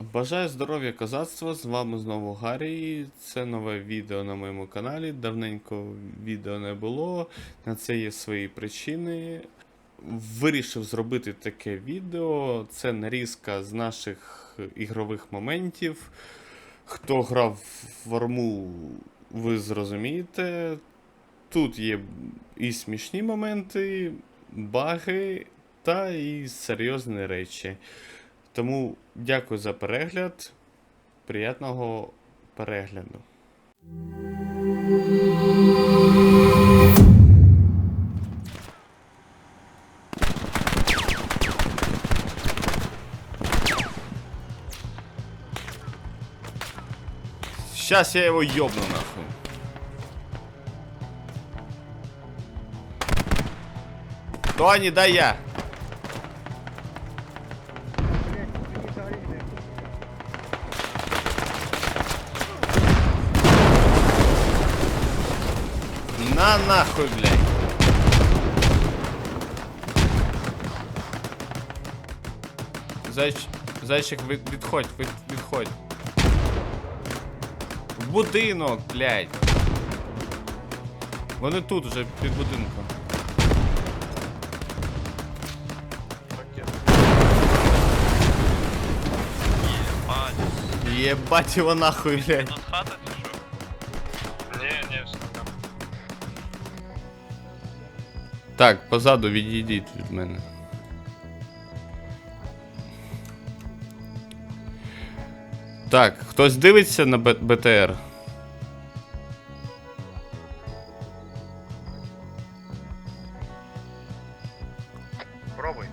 Бажаю здоров'я козацтва, з вами знову Гаррі. Це нове відео на моєму каналі. Давненько відео не було. На це є свої причини. Вирішив зробити таке відео. Це нарізка з наших ігрових моментів. Хто грав в арму, ви зрозумієте. Тут є і смішні моменти, баги та і серйозні речі. Тому дякую за перегляд. Приятного перегляду. Сейчас я его ёбну нахуй. Тони, дай я. На нахуй, блядь. Зайч... Зайчик, від... відходь, від... відходь. В будинок, блядь. Вони тут вже під будинком. Єбать його нахуй, блядь. Так, позаду відійдіть від мене. Так, хтось дивиться на БТР? Пробуй.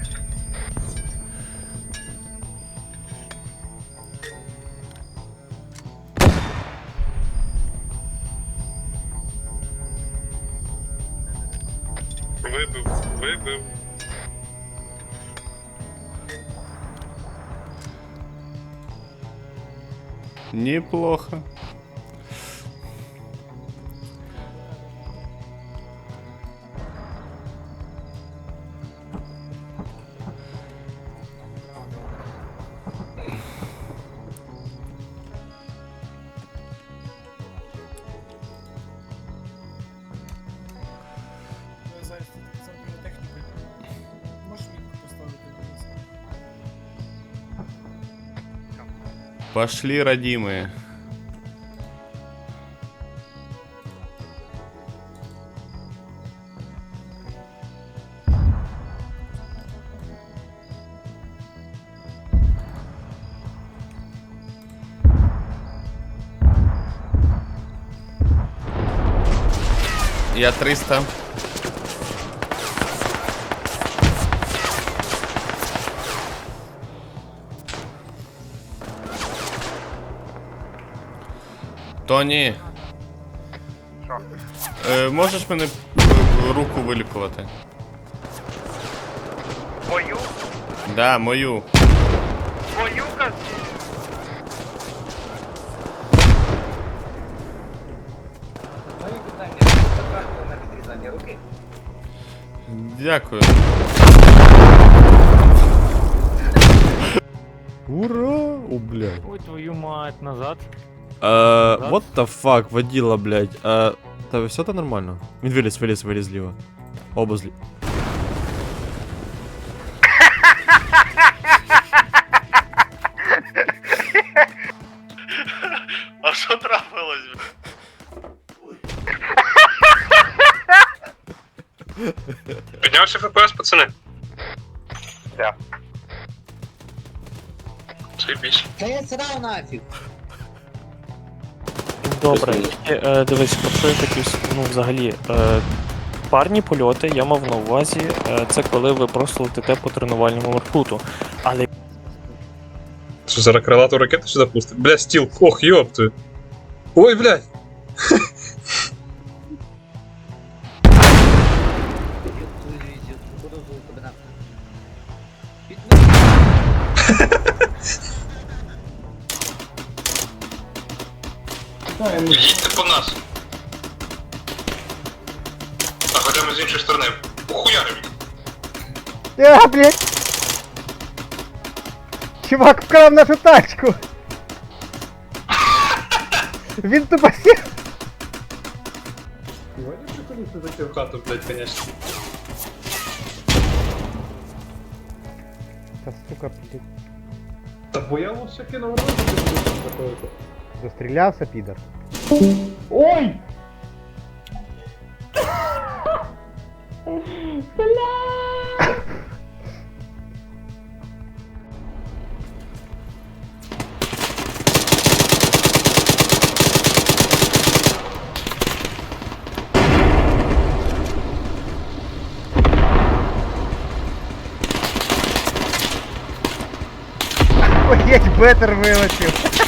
Лишь. Вибив, вибив. Неплохо. Пошли, родимые. Я 300. Тоні. Що? Е, можеш мене е, руку вилікувати? Мою? Да, мою. Мою казку? Мої питання потрапили на відрізання руки. Дякую. Ура! О, блядь. Ой, твою мать, назад. Э, what the fuck, водила, блядь. Э, та все то нормально? Він виліз, виліз, виліз зліва. Оба злі. А що трапилось? Піднявся ФПС, пацани. Так. Заебись. Та я срав нафіг. Добре, е, дивись, про що я хотів, ну, взагалі, е, парні польоти я мав на увазі, е, це коли ви просто летите по тренувальному маршруту. Але Що зараз крилату ракету сюди пустить? Бля, стіл, ох, ёпти. Ой, блядь. Їдьте по нас. А хоча ми з іншої сторони. Ухуярим. А, блядь! Чувак вкрав нашу тачку! Він тупо сів! Сьогодні приходиться зайти в хату, блядь, конечно. Та сука, блядь. Та бо я лучше кинув розу, такого. Застрілявся, підар. Ой, бетер вилетів.